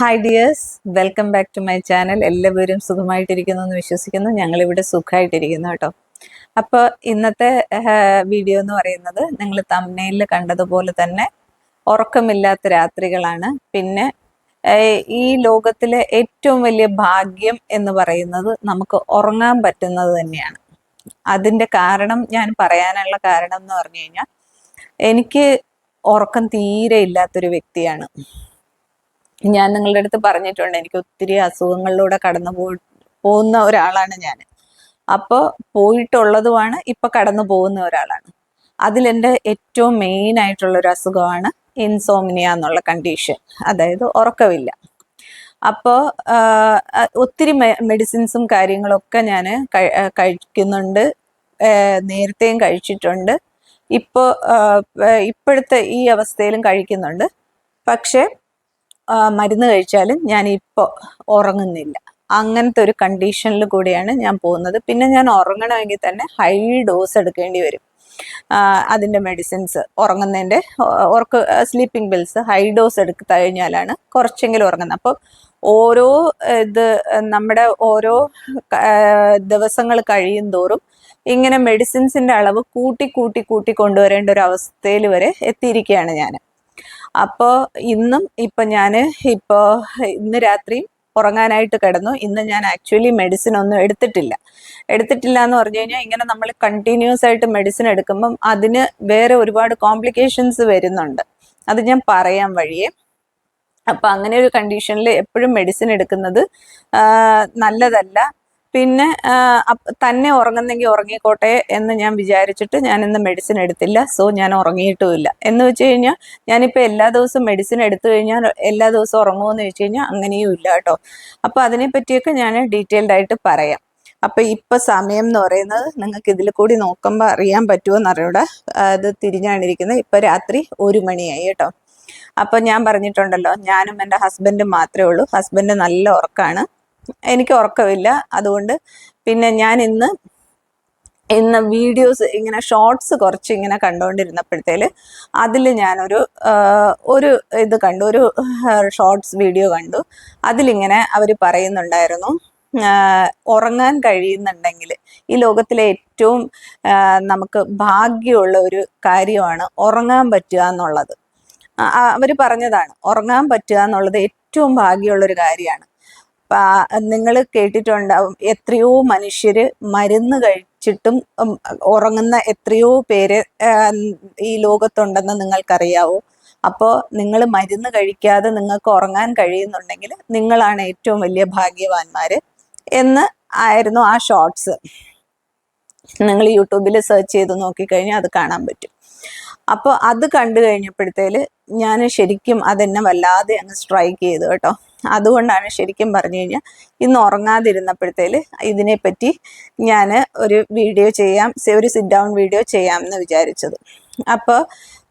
Hi dears welcome back to my channel എല്ലാവരും സുഖമായിട്ടിരിക്കുന്നു എന്ന് വിശ്വസിക്കുന്നു. ഞങ്ങളിവിടെ സുഖമായിട്ടിരിക്കുന്നു കേട്ടോ. അപ്പോൾ ഇന്നത്തെ വീഡിയോ എന്ന് പറയുന്നത് നിങ്ങൾ തമ്മനയിൽ കണ്ടതുപോലെ തന്നെ ഉറക്കമില്ലാത്ത രാത്രികളാണ്. പിന്നെ ഈ ലോകത്തിലെ ഏറ്റവും വലിയ ഭാഗ്യം എന്ന് പറയുന്നത് നമുക്ക് ഉറങ്ങാൻ പറ്റുന്നത് തന്നെയാണ്. അതിന്റെ കാരണം ഞാൻ പറയാനുള്ള കാരണം എന്ന് പറഞ്ഞു കഴിഞ്ഞാൽ എനിക്ക് ഉറക്കം തീരെ ഇല്ലാത്തൊരു വ്യക്തിയാണ്. ഞാൻ നിങ്ങളുടെ അടുത്ത് പറഞ്ഞിട്ടുണ്ട്. എനിക്ക് ഒത്തിരി അസുഖങ്ങളിലൂടെ കടന്നു പോ പോകുന്ന ഒരാളാണ് ഞാൻ. അപ്പോൾ പോയിട്ടുള്ളതുമാണ് ഇപ്പൊ കടന്നു പോകുന്ന ഒരാളാണ്. അതിലെന്റെ ഏറ്റവും മെയിൻ ആയിട്ടുള്ള ഒരു അസുഖമാണ് ഇൻസോമിനിയ എന്നുള്ള കണ്ടീഷൻ അതായത് ഉറക്കമില്ല. അപ്പോൾ ഒത്തിരി മെഡിസിൻസും കാര്യങ്ങളൊക്കെ ഞാൻ കഴിക്കുന്നുണ്ട്. നേരത്തെയും കഴിച്ചിട്ടുണ്ട്. ഇപ്പോൾ ഇപ്പോഴത്തെ ഈ അവസ്ഥയിലും കഴിക്കുന്നുണ്ട്. പക്ഷേ മരുന്ന് കഴിച്ചാലും ഞാൻ ഇപ്പോൾ ഉറങ്ങുന്നില്ല. അങ്ങനത്തെ ഒരു കണ്ടീഷനിൽ കൂടിയാണ് ഞാൻ പോകുന്നത്. പിന്നെ ഞാൻ ഉറങ്ങണമെങ്കിൽ തന്നെ ഹൈ ഡോസ് എടുക്കേണ്ടി വരും. അതിന്റെ മെഡിസിൻസ് ഉറങ്ങുന്നതിന്റെ ഉറക്ക് സ്ലീപ്പിംഗ് പിൽസ് ഹൈ ഡോസ് എടുത്ത് കഴിഞ്ഞാലാണ് കുറച്ചെങ്കിലും ഉറങ്ങുന്നത്. അപ്പോൾ ഓരോ ഇത് നമ്മുടെ ഓരോ ദിവസങ്ങൾ കഴിയും തോറും ഇങ്ങനെ മെഡിസിൻസിന്റെ അളവ് കൂട്ടി കൂട്ടി കൂട്ടി കൊണ്ടുവരേണ്ട ഒരു അവസ്ഥയിൽ വരെ എത്തിയിരിക്കുകയാണ് ഞാൻ. അപ്പോൾ ഇന്നും ഇപ്പം ഞാൻ ഇപ്പോൾ ഇന്ന് രാത്രി ഉറങ്ങാനായിട്ട് കിടന്നു. ഇന്ന് ഞാൻ ആക്ച്വലി മെഡിസിൻ ഒന്നും എടുത്തിട്ടില്ല. എടുത്തിട്ടില്ല എന്ന് പറഞ്ഞു കഴിഞ്ഞാൽ ഇങ്ങനെ നമ്മൾ കണ്ടിന്യൂസ് ആയിട്ട് മെഡിസിൻ എടുക്കുമ്പം അതിന് വേറെ ഒരുപാട് കോംപ്ലിക്കേഷൻസ് വരുന്നുണ്ട്. അത് ഞാൻ പറയാൻ വഴിയേ. അപ്പം അങ്ങനെ ഒരു കണ്ടീഷനിൽ എപ്പോഴും മെഡിസിൻ എടുക്കുന്നത് നല്ലതല്ല. പിന്നെ തന്നെ ഉറങ്ങുന്നെങ്കിൽ ഉറങ്ങിക്കോട്ടെ എന്ന് ഞാൻ വിചാരിച്ചിട്ട് ഞാൻ ഇന്ന് മെഡിസിൻ എടുത്തില്ല. സോ ഞാൻ ഉറങ്ങിയിട്ടുമില്ല. എന്ന് വെച്ച് കഴിഞ്ഞാൽ ഞാനിപ്പോൾ എല്ലാ ദിവസവും മെഡിസിൻ എടുത്തു കഴിഞ്ഞാൽ എല്ലാ ദിവസവും ഉറങ്ങുമെന്ന് വെച്ച് കഴിഞ്ഞാൽ അങ്ങനെയും ഇല്ല കേട്ടോ. അപ്പോൾ അതിനെ പറ്റിയൊക്കെ ഞാൻ ഡീറ്റെയിൽഡ് ആയിട്ട് പറയാം. അപ്പം ഇപ്പം സമയം എന്ന് പറയുന്നത് നിങ്ങൾക്ക് ഇതിൽ കൂടി നോക്കുമ്പോൾ അറിയാൻ പറ്റുമോ എന്നറിയൂടെ അത് തിരിഞ്ഞാണിരിക്കുന്നത് ഇപ്പം രാത്രി ഒരു മണിയായി കേട്ടോ. അപ്പം ഞാൻ പറഞ്ഞിട്ടുണ്ടല്ലോ ഞാനും എന്റെ ഹസ്ബൻഡും മാത്രമേ ഉള്ളൂ. ഹസ്ബൻഡ് നല്ല ഉറക്കമാണ് എനിക്ക് ഉറക്കമില്ല. അതുകൊണ്ട് പിന്നെ ഞാൻ ഇന്ന് ഇന്ന് വീഡിയോസ് ഇങ്ങനെ ഷോർട്സ് കുറച്ച് ഇങ്ങനെ കണ്ടുകൊണ്ടിരുന്നപ്പോഴത്തേൽ അതിൽ ഞാനൊരു ഒരു ഇത് കണ്ടു. ഒരു ഷോർട്സ് വീഡിയോ കണ്ടു. അതിലിങ്ങനെ അവർ പറയുന്നുണ്ടായിരുന്നു ഉറങ്ങാൻ കഴിയുന്നുണ്ടെങ്കിൽ ഈ ലോകത്തിലെ ഏറ്റവും നമുക്ക് ഭാഗ്യമുള്ള ഒരു കാര്യമാണ് ഉറങ്ങാൻ പറ്റുക എന്നുള്ളത്. അവർ പറഞ്ഞതാണ് ഉറങ്ങാൻ പറ്റുക എന്നുള്ളത് ഏറ്റവും ഭാഗ്യമുള്ളൊരു കാര്യമാണ്. നിങ്ങൾ കേട്ടിട്ടുണ്ടാവും എത്രയോ മനുഷ്യര് മരുന്ന് കഴിച്ചിട്ടും ഉറങ്ങുന്ന എത്രയോ പേര് ഈ ലോകത്തുണ്ടെന്ന് നിങ്ങൾക്കറിയാവോ. അപ്പോൾ നിങ്ങൾ മരുന്ന് കഴിക്കാതെ നിങ്ങൾക്ക് ഉറങ്ങാൻ കഴിയുന്നുണ്ടെങ്കിൽ നിങ്ങളാണ് ഏറ്റവും വലിയ ഭാഗ്യവാന്മാര് എന്ന് ആയിരുന്നു ആ ഷോർട്സ് നിങ്ങൾ യൂട്യൂബിൽ സെർച്ച് ചെയ്ത് നോക്കിക്കഴിഞ്ഞാൽ അത് കാണാൻ പറ്റും. അപ്പോൾ അത് കണ്ടു കഴിഞ്ഞപ്പോഴത്തേൽ ഞാൻ ശരിക്കും അതെന്നെ വല്ലാതെ അങ്ങ് സ്ട്രൈക്ക് ചെയ്തു കേട്ടോ. അതുകൊണ്ടാണ് ശരിക്കും പറഞ്ഞു കഴിഞ്ഞാൽ ഇന്ന് ഉറങ്ങാതിരുന്നപ്പോഴത്തേൽ ഇതിനെപ്പറ്റി ഞാൻ ഒരു വീഡിയോ ചെയ്യാം ഒരു സിറ്റ് ഡൗൺ വീഡിയോ ചെയ്യാം എന്ന് വിചാരിച്ചത്. അപ്പോൾ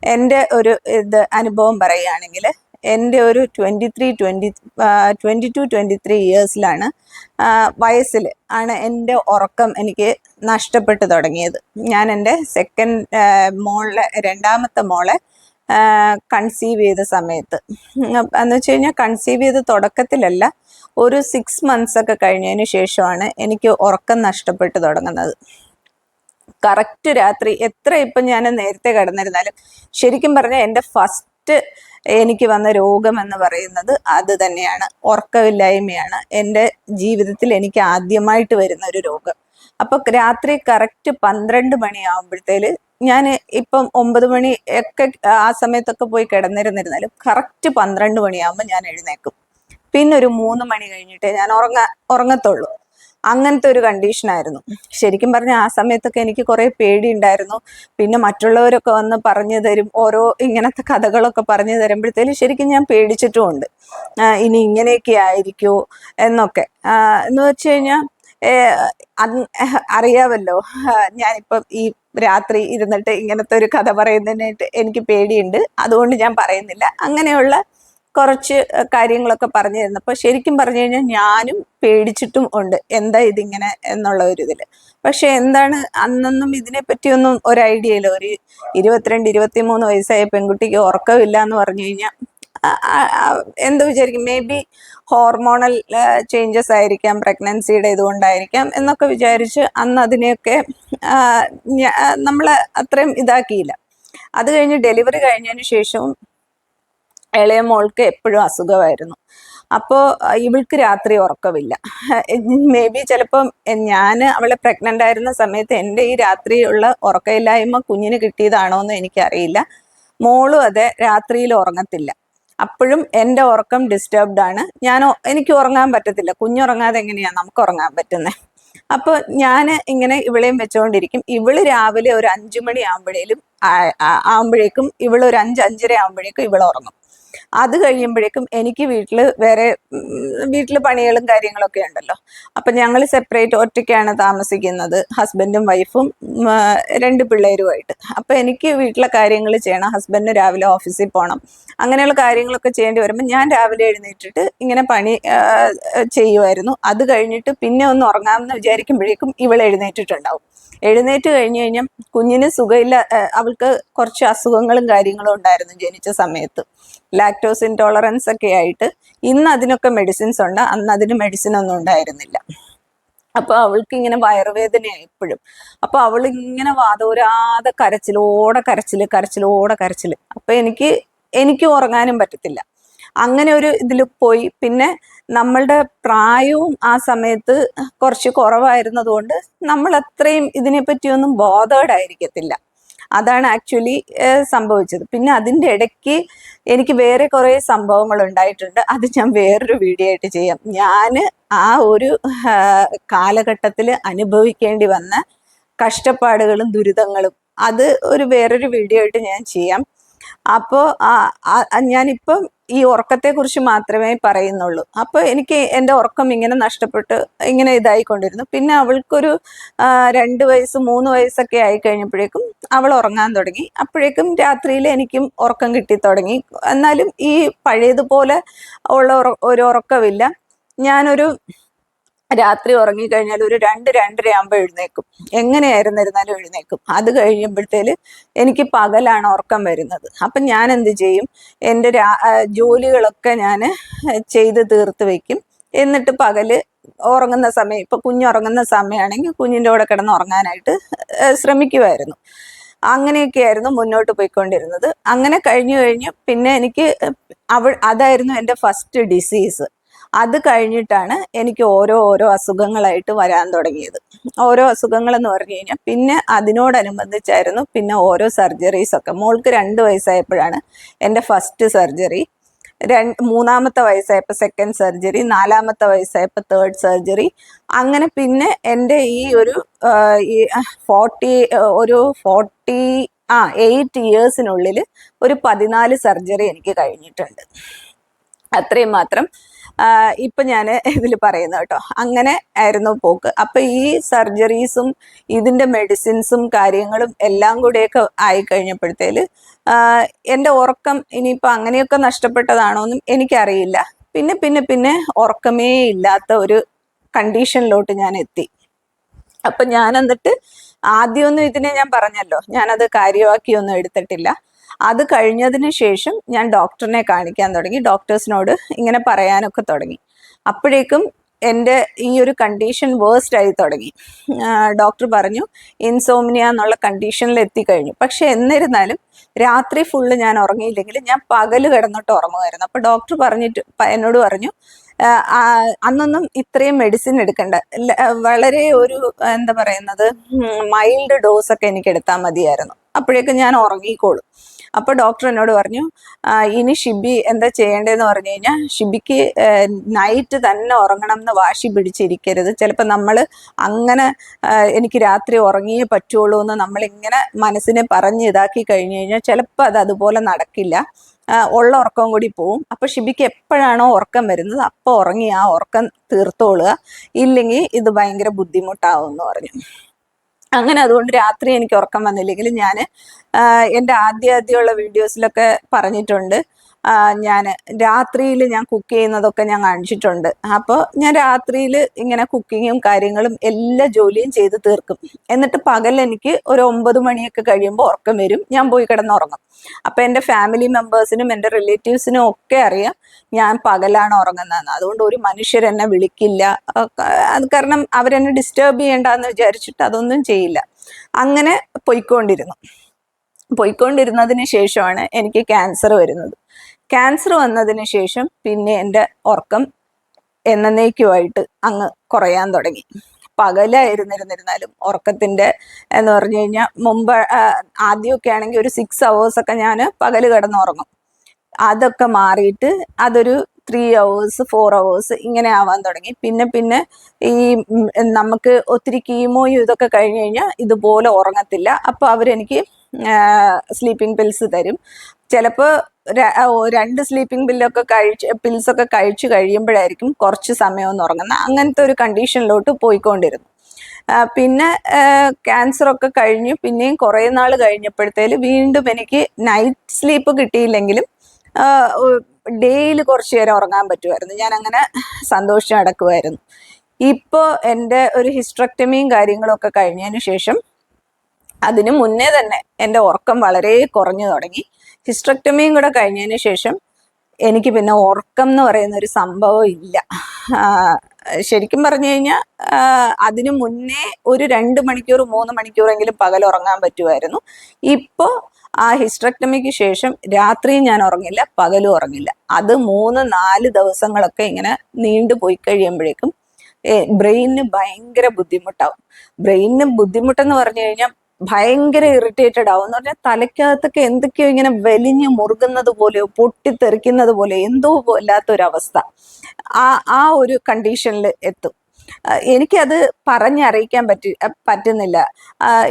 എന്റെ ഒരു ഇത് അനുഭവം പറയുകയാണെങ്കിൽ എന്റെ ഒരു twenty three twenty twenty two twenty three ഇയേഴ്സിലാണ് വയസ്സിൽ ആണ് എന്റെ ഉറക്കം എനിക്ക് നഷ്ടപ്പെട്ടു തുടങ്ങിയത്. ഞാൻ എന്റെ സെക്കൻഡ് മോളെ രണ്ടാമത്തെ മോളെ കൺസീവ് ചെയ്ത സമയത്ത്. എന്ന് വെച്ച് കഴിഞ്ഞാൽ കൺസീവ് ചെയ്ത തുടക്കത്തിലല്ല ഒരു സിക്സ് മന്ത്സ് ഒക്കെ കഴിഞ്ഞതിന് ശേഷമാണ് എനിക്ക് ഉറക്കം നഷ്ടപ്പെട്ട് തുടങ്ങുന്നത്. കറക്റ്റ് രാത്രി എത്ര ഇപ്പം ഞാൻ നേരത്തെ കിടന്നിരുന്നാലും ശരിക്കും പറഞ്ഞാൽ എന്റെ ഫസ്റ്റ് എനിക്ക് വന്ന രോഗം എന്ന് പറയുന്നത് അത് തന്നെയാണ്. ഉറക്കമില്ലായ്മയാണ്. എന്റെ ജീവിതത്തിൽ എനിക്ക് ആദ്യമായിട്ട് വരുന്ന ഒരു രോഗം. അപ്പൊ രാത്രി കറക്റ്റ് പന്ത്രണ്ട് മണിയാകുമ്പോഴത്തേൽ ഞാൻ ഇപ്പം ഒമ്പത് മണി ഒക്കെ ആ സമയത്തൊക്കെ പോയി കിടന്നിരുന്നിരുന്നാലും കറക്റ്റ് പന്ത്രണ്ട് മണിയാകുമ്പോൾ ഞാൻ എഴുന്നേക്കും പിന്നെ ഒരു മൂന്ന് മണി കഴിഞ്ഞിട്ടേ ഞാൻ ഉറങ്ങ ഉറങ്ങത്തുള്ളൂ. അങ്ങനത്തെ ഒരു കണ്ടീഷനായിരുന്നു ശരിക്കും പറഞ്ഞ ആ സമയത്തൊക്കെ എനിക്ക് കുറെ പേടിയുണ്ടായിരുന്നു. പിന്നെ മറ്റുള്ളവരൊക്കെ വന്ന് പറഞ്ഞു തരും ഓരോ ഇങ്ങനത്തെ കഥകളൊക്കെ പറഞ്ഞു തരുമ്പോഴത്തേലും ശരിക്കും ഞാൻ പേടിച്ചിട്ടുമുണ്ട്. ഇനി ഇങ്ങനെയൊക്കെ ആയിരിക്കുമോ എന്നൊക്കെ. എന്ന് വെച്ച് കഴിഞ്ഞാൽ അറിയാമല്ലോ. ഞാനിപ്പം ഈ രാത്രി ഇരുന്നിട്ട് ഇങ്ങനത്തെ ഒരു കഥ പറയുന്നതിനായിട്ട് എനിക്ക് പേടിയുണ്ട്. അതുകൊണ്ട് ഞാൻ പറയുന്നില്ല. അങ്ങനെയുള്ള കുറച്ച് കാര്യങ്ങളൊക്കെ പറഞ്ഞു തരുന്നപ്പോൾ ശരിക്കും പറഞ്ഞു കഴിഞ്ഞാൽ ഞാനും പേടിച്ചിട്ടും ഉണ്ട്. എന്താ ഇതിങ്ങനെ എന്നുള്ള ഒരു ഇതിൽ പക്ഷെ എന്താണ് അന്നൊന്നും ഇതിനെ പറ്റിയൊന്നും ഒരു ഐഡിയ ഇല്ല ഒരു ഇരുപത്തിരണ്ട് ഇരുപത്തിമൂന്ന് വയസ്സായ പെൺകുട്ടിക്ക് ഉറക്കമില്ല എന്ന് പറഞ്ഞു കഴിഞ്ഞാൽ എന്ത് വിചാരിക്കും? മേ ബി ഹോർമോണൽ ചേഞ്ചസ് ആയിരിക്കാം പ്രഗ്നൻസിയുടെ ഇതുകൊണ്ടായിരിക്കാം എന്നൊക്കെ വിചാരിച്ച് അന്ന് അതിനെയൊക്കെ നമ്മൾ അത്രയും ഇതാക്കിയില്ല. അത് കഴിഞ്ഞ് ഡെലിവറി കഴിഞ്ഞതിന് ശേഷവും ഇളയ മോൾക്ക് എപ്പോഴും അസുഖമായിരുന്നു. അപ്പോൾ ഇവൾക്ക് രാത്രി ഉറക്കമില്ല. മേ ബി ചിലപ്പം ഞാൻ അവളെ പ്രഗ്നന്റ് ആയിരുന്ന സമയത്ത് എന്റെ ഈ രാത്രിയുള്ള ഉറക്കമില്ലായ്മ കുഞ്ഞിന് കിട്ടിയതാണോ എന്ന് എനിക്കറിയില്ല. മോളും അതെ രാത്രിയിൽ ഉറങ്ങത്തില്ല. അപ്പോഴും എന്റെ ഉറക്കം ഡിസ്റ്റർബ്ഡ് ആണ്. ഞാൻ എനിക്ക് ഉറങ്ങാൻ പറ്റത്തില്ല. കുഞ്ഞുറങ്ങാതെ എങ്ങനെയാണ് നമുക്ക് ഉറങ്ങാൻ പറ്റുന്നത് അപ്പോൾ ഞാൻ ഇങ്ങനെ ഇവളെയും വെച്ചുകൊണ്ടിരിക്കും ഇവൾ രാവിലെ ഒരു അഞ്ചു മണി ആകുമ്പോഴേലും ആകുമ്പോഴേക്കും ഇവളൊരു അഞ്ച് അഞ്ചര ആകുമ്പോഴേക്കും ഇവൾ ഉറങ്ങും. അത് കഴിയുമ്പോഴേക്കും എനിക്ക് വീട്ടിൽ വേറെ വീട്ടിൽ പണികളും കാര്യങ്ങളൊക്കെ ഉണ്ടല്ലോ. അപ്പം ഞങ്ങൾ സെപ്പറേറ്റ് ഒറ്റയ്ക്കാണ് താമസിക്കുന്നത്. ഹസ്ബൻഡും വൈഫും രണ്ട് പിള്ളേരുമായിട്ട്. അപ്പം എനിക്ക് വീട്ടിലെ കാര്യങ്ങൾ ചെയ്യണം. ഹസ്ബൻഡ് രാവിലെ ഓഫീസിൽ പോകണം അങ്ങനെയുള്ള കാര്യങ്ങളൊക്കെ ചെയ്യേണ്ടി വരുമ്പോൾ ഞാൻ രാവിലെ എഴുന്നേറ്റിട്ട് ഇങ്ങനെ പണി ചെയ്യുമായിരുന്നു. അത് കഴിഞ്ഞിട്ട് പിന്നെ ഒന്ന് ഉറങ്ങാമെന്ന് വിചാരിക്കുമ്പോഴേക്കും ഇവൾ എഴുന്നേറ്റിട്ടുണ്ടാവും. എഴുന്നേറ്റ് കഴിഞ്ഞു കഴിഞ്ഞാൽ കുഞ്ഞിന് സുഖമില്ല അവൾക്ക് കുറച്ച് അസുഖങ്ങളും കാര്യങ്ങളും ഉണ്ടായിരുന്നു ജനിച്ച സമയത്ത്. ലാക്ടോസ് ഇൻടോളറൻസ് ഒക്കെ ആയിട്ട് ഇന്ന് അതിനൊക്കെ മെഡിസിൻസ് ഉണ്ട് അന്ന് അതിന് മെഡിസിൻ ഒന്നും ഉണ്ടായിരുന്നില്ല. അപ്പൊ അവൾക്ക് ഇങ്ങനെ വയറുവേദനയായി എപ്പോഴും അപ്പൊ അവൾ ഇങ്ങനെ വാതോരാതെ കരച്ചിലോടെ കരച്ചിൽ കരച്ചിലോടെ കരച്ചിൽ. അപ്പൊ എനിക്ക് എനിക്ക് ഉറങ്ങാനും പറ്റത്തില്ല. അങ്ങനെ ഒരു ഇതിൽ പോയി. പിന്നെ നമ്മളുടെ പ്രായവും ആ സമയത്ത് കുറച്ച് കുറവായിരുന്നതുകൊണ്ട് നമ്മൾ അത്രയും ഇതിനെപ്പറ്റിയൊന്നും ബോധേഡ് ആയിരിക്കത്തില്ല. അതാണ് ആക്ച്വലി സംഭവിച്ചത്. പിന്നെ അതിന്റെ ഇടയ്ക്ക് എനിക്ക് വേറെ കുറേ സംഭവങ്ങൾ ഉണ്ടായിട്ടുണ്ട്. അത് ഞാൻ വേറൊരു വീഡിയോ ആയിട്ട് ചെയ്യാം. ഞാൻ ആ ഒരു കാലഘട്ടത്തിൽ അനുഭവിക്കേണ്ടി വന്ന കഷ്ടപ്പാടുകളും ദുരിതങ്ങളും അത് ഒരു വേറൊരു വീഡിയോ ആയിട്ട് ഞാൻ ചെയ്യാം. അപ്പോൾ ഞാനിപ്പം ഈ ഉറക്കത്തെ കുറിച്ച് മാത്രമേ പറയുന്നുള്ളൂ. അപ്പോൾ എനിക്ക് എന്റെ ഉറക്കം ഇങ്ങനെ നഷ്ടപ്പെട്ട് ഇങ്ങനെ ഇതായിക്കൊണ്ടിരുന്നു. പിന്നെ അവൾക്കൊരു രണ്ട് വയസ്സ് മൂന്ന് വയസ്സൊക്കെ ആയി കഴിഞ്ഞപ്പോഴേക്കും അവൾ ഉറങ്ങാൻ തുടങ്ങി. അപ്പോഴേക്കും രാത്രിയിൽ എനിക്കും ഉറക്കം കിട്ടി തുടങ്ങി എന്നാലും ഈ പഴയതുപോലെ ഉള്ള ഒരു ഉറക്കമില്ല. ഞാനൊരു രാത്രി ഉറങ്ങിക്കഴിഞ്ഞാൽ ഒരു രണ്ട് രണ്ടര ആകുമ്പോൾ എഴുന്നേക്കും എങ്ങനെയായിരുന്നിരുന്നാലും എഴുന്നേക്കും അത് കഴിയുമ്പോഴത്തേൽ എനിക്ക് പകലാണ് ഉറക്കം വരുന്നത്. അപ്പം ഞാൻ എന്ത് ചെയ്യും? എന്റെ ജോലികളൊക്കെ ഞാൻ ചെയ്ത് തീർത്ത് വയ്ക്കും. എന്നിട്ട് പകൽ ഉറങ്ങുന്ന സമയം ഇപ്പം കുഞ്ഞുറങ്ങുന്ന സമയമാണെങ്കിൽ കുഞ്ഞിന്റെ കൂടെ കിടന്ന് ഉറങ്ങാനായിട്ട് ശ്രമിക്കുമായിരുന്നു അങ്ങനെയൊക്കെയായിരുന്നു മുന്നോട്ട് പോയിക്കൊണ്ടിരുന്നത്. അങ്ങനെ കഴിഞ്ഞു കഴിഞ്ഞു പിന്നെ എനിക്ക് അവ അതായിരുന്നു എന്റെ ഫസ്റ്റ് ഡിസീസ്. അത് കഴിഞ്ഞിട്ടാണ് എനിക്ക് ഓരോ ഓരോ അസുഖങ്ങളായിട്ട് വരാൻ തുടങ്ങിയത്. ഓരോ അസുഖങ്ങൾ എന്ന് പറഞ്ഞു കഴിഞ്ഞാൽ പിന്നെ അതിനോടനുബന്ധിച്ചായിരുന്നു പിന്നെ ഓരോ സർജറീസ് ഒക്കെ. മോൾക്ക് രണ്ട് വയസ്സായപ്പോഴാണ് എന്റെ ഫസ്റ്റ് സർജറി. രണ്ട് മൂന്നാമത്തെ വയസ്സായപ്പോൾ സെക്കൻഡ് സർജറി നാലാമത്തെ വയസ്സായപ്പോൾ തേർഡ് സർജറി അങ്ങനെ പിന്നെ എന്റെ ഈ ഒരു ഈ ഫോർട്ടി ഒരു ഫോർട്ടി ആ എയ്റ്റ് ഇയേഴ്സിനുള്ളിൽ ഒരു പതിനാല് സർജറി എനിക്ക് കഴിഞ്ഞിട്ടുണ്ട്. അത്രയും മാത്രം ഇപ്പൊ ഞാൻ ഇതിൽ പറയുന്നു കേട്ടോ. അങ്ങനെ ആയിരുന്നു പോക്ക്. അപ്പൊ ഈ സർജറീസും ഇതിന്റെ മെഡിസിൻസും കാര്യങ്ങളും എല്ലാം കൂടെയൊക്കെ ആയി കഴിഞ്ഞപ്പോഴത്തേൽ എന്റെ ഉറക്കം ഇനിയിപ്പോൾ അങ്ങനെയൊക്കെ നഷ്ടപ്പെട്ടതാണോ എന്നും എനിക്കറിയില്ല. പിന്നെ പിന്നെ പിന്നെ ഉറക്കമേ ഇല്ലാത്ത ഒരു കണ്ടീഷനിലോട്ട് ഞാൻ എത്തി. അപ്പൊ ഞാൻ എന്നിട്ട് ആദ്യമൊന്നും ഇതിനെ ഞാൻ പറഞ്ഞല്ലോ. ഞാനത് കാര്യമാക്കിയൊന്നും എടുത്തിട്ടില്ല. അത് കഴിഞ്ഞതിന് ശേഷം ഞാൻ ഡോക്ടറിനെ കാണിക്കാൻ തുടങ്ങി. ഡോക്ടേഴ്സിനോട് ഇങ്ങനെ പറയാനൊക്കെ തുടങ്ങി. അപ്പോഴേക്കും എന്റെ ഈ ഒരു കണ്ടീഷൻ വേഴ്സ്റ്റ് ആയി തുടങ്ങി. ഡോക്ടർ പറഞ്ഞു ഇൻസോമിനിയ എന്നുള്ള കണ്ടീഷനിൽ എത്തിക്കഴിഞ്ഞു പക്ഷെ എന്നിരുന്നാലും രാത്രി ഫുള്ള് ഞാൻ ഉറങ്ങിയില്ലെങ്കിൽ ഞാൻ പകൽ കിടന്നിട്ട് ഉറങ്ങുമായിരുന്നു. അപ്പോൾ ഡോക്ടർ പറഞ്ഞിട്ട് എന്നോട് പറഞ്ഞു അന്നൊന്നും ഇത്രയും മെഡിസിൻ എടുക്കണ്ട. വളരെ ഒരു എന്താ പറയുന്നത് മൈൽഡ് ഡോസ് ഒക്കെ എനിക്ക് എടുത്താൽ മതിയായിരുന്നു. അപ്പോഴേക്കും ഞാൻ ഉറങ്ങിക്കോളും. അപ്പോൾ ഡോക്ടർ എന്നോട് പറഞ്ഞു ഇനി ഷിബി എന്താ ചെയ്യേണ്ടതെന്ന് പറഞ്ഞു കഴിഞ്ഞാൽ ഷിബിക്ക് നൈറ്റ് തന്നെ ഉറങ്ങണം എന്ന് വാശി പിടിച്ചിരിക്കരുത്. ചിലപ്പോൾ നമ്മൾ അങ്ങനെ എനിക്ക് രാത്രി ഉറങ്ങിയേ പറ്റുള്ളൂ എന്ന് നമ്മളിങ്ങനെ മനസ്സിനെ പറഞ്ഞ് ഇതാക്കി കഴിഞ്ഞു കഴിഞ്ഞാൽ ചിലപ്പോൾ അത് അതുപോലെ നടക്കില്ല. ഉള്ള ഉറക്കം കൂടി പോവും. അപ്പൊ ഷിബിക്ക് എപ്പോഴാണോ ഉറക്കം വരുന്നത് അപ്പോൾ ഉറങ്ങി ആ ഉറക്കം തീർത്തോളുക. ഇല്ലെങ്കിൽ ഇത് ഭയങ്കര ബുദ്ധിമുട്ടാവും എന്ന് പറഞ്ഞു. അങ്ങനെ അതുകൊണ്ട് രാത്രി എനിക്ക് ഉറക്കം വന്നില്ലെങ്കിലും ഞാൻ എന്റെ ആദ്യ ആദ്യമുള്ള വീഡിയോസിലൊക്കെ പറഞ്ഞിട്ടുണ്ട്. ഞാൻ രാത്രിയിൽ ഞാൻ കുക്ക് ചെയ്യുന്നതൊക്കെ ഞാൻ കാണിച്ചിട്ടുണ്ട്. അപ്പോൾ ഞാൻ രാത്രിയിൽ ഇങ്ങനെ കുക്കിങ്ങും കാര്യങ്ങളും എല്ലാ ജോലിയും ചെയ്ത് തീർക്കും. എന്നിട്ട് പകൽ എനിക്ക് ഒരു ഒമ്പത് മണിയൊക്കെ കഴിയുമ്പോൾ ഉറക്കം വരും. ഞാൻ പോയി കിടന്നുറങ്ങും. അപ്പോൾ എന്റെ ഫാമിലി മെമ്പേഴ്സിനും എന്റെ റിലേറ്റീവ്സിനും ഒക്കെ അറിയാം ഞാൻ പകലാണ് ഉറങ്ങുന്നതെന്ന്. അതുകൊണ്ട് ഒരു മനുഷ്യരെന്നെ വിളിക്കില്ല. അത് കാരണം അവരെന്നെ ഡിസ്റ്റേബ് ചെയ്യണ്ടെന്ന് വിചാരിച്ചിട്ട് അതൊന്നും ചെയ്യില്ല. അങ്ങനെ പൊയ്ക്കൊണ്ടിരുന്നു. പോയിക്കൊണ്ടിരുന്നതിന് ശേഷമാണ് എനിക്ക് ക്യാൻസർ വരുന്നത്. ക്യാൻസർ വന്നതിന് ശേഷം പിന്നെ എന്റെ ഉറക്കം എന്നേക്കുമായിട്ട് അങ്ങ് കുറയാൻ തുടങ്ങി. പകലായിരുന്നിരുന്നിരുന്നാലും ഉറക്കത്തിന്റെ എന്ന് പറഞ്ഞു കഴിഞ്ഞാൽ മുമ്പ് ആദ്യമൊക്കെ ആണെങ്കിൽ ഒരു സിക്സ് ഒക്കെ ഞാൻ പകൽ കിടന്നുറങ്ങും. അതൊക്കെ മാറിയിട്ട് അതൊരു ത്രീ അവേഴ്സ് ഫോർ അവേഴ്സ് ഇങ്ങനെ ആവാൻ തുടങ്ങി. പിന്നെ പിന്നെ ഈ നമുക്ക് ഒത്തിരി കീമോയും ഇതൊക്കെ കഴിഞ്ഞ് കഴിഞ്ഞാൽ ഇതുപോലെ ഉറങ്ങത്തില്ല. അപ്പോൾ അവരെനിക്ക് സ്ലീപ്പിംഗ് പിൽസ് തരും. ചിലപ്പോൾ രണ്ട് സ്ലീപ്പിംഗ് പില്ലൊക്കെ കഴിച്ച് പിൽസൊക്കെ കഴിച്ചു കഴിയുമ്പോഴായിരിക്കും കുറച്ച് സമയം ഒന്ന് ഉറങ്ങുന്നത് അങ്ങനത്തെ ഒരു കണ്ടീഷനിലോട്ട് പോയിക്കൊണ്ടിരുന്നു. പിന്നെ ക്യാൻസർ ഒക്കെ കഴിഞ്ഞു. പിന്നെയും കുറേ നാൾ കഴിഞ്ഞപ്പോഴത്തേൽ വീണ്ടും എനിക്ക് നൈറ്റ് സ്ലീപ്പ് കിട്ടിയില്ലെങ്കിലും ഡെയിലി കുറച്ച് നേരം ഉറങ്ങാൻ പറ്റുമായിരുന്നു ഞാൻ അങ്ങനെ സന്തോഷിച്ച് നടക്കുമായിരുന്നു ഇപ്പോൾ എന്റെ ഒരു ഹിസ്ട്രക്ടമിയും കാര്യങ്ങളും ഒക്കെ കഴിഞ്ഞതിന് ശേഷം അതിനു മുന്നേ തന്നെ എന്റെ ഉറക്കം വളരെ കുറഞ്ഞു തുടങ്ങി. ഹിസ്ട്രക്ടമിയും കൂടെ കഴിഞ്ഞതിന് ശേഷം എനിക്ക് പിന്നെ ഉറക്കം എന്ന് പറയുന്ന ഒരു സംഭവം ഇല്ല. ശരിക്കും പറഞ്ഞു കഴിഞ്ഞാൽ അതിനു മുന്നേ ഒരു രണ്ട് മണിക്കൂർ മൂന്ന് മണിക്കൂറെങ്കിലും പകൽ ഉറങ്ങാൻ പറ്റുമായിരുന്നു. ഇപ്പോൾ ആ ഹിസ്ട്രക്ടമിക്ക് ശേഷം രാത്രിയും ഞാൻ ഉറങ്ങില്ല പകലും ഉറങ്ങില്ല. അത് മൂന്ന് നാല് ദിവസങ്ങളൊക്കെ ഇങ്ങനെ നീണ്ടു പോയി കഴിയുമ്പോഴേക്കും ബ്രെയിനിന് ഭയങ്കര ബുദ്ധിമുട്ടാവും. ബ്രെയിനിന് ബുദ്ധിമുട്ടെന്ന് പറഞ്ഞു കഴിഞ്ഞാൽ ഭയങ്കര ഇറിറ്റേറ്റഡ് ആവും. എന്ന് പറഞ്ഞാൽ തലയ്ക്കകത്തൊക്കെ എന്തൊക്കെയോ ഇങ്ങനെ വലിഞ്ഞു മുറുകുന്നത് പോലെയോ പൊട്ടിത്തെറിക്കുന്നത് പോലെ എന്തോ പോലാത്തൊരവസ്ഥ ആ ആ ഒരു കണ്ടീഷനിൽ എത്തും. എനിക്കത് പറഞ്ഞറിയിക്കാൻ പറ്റി പറ്റുന്നില്ല.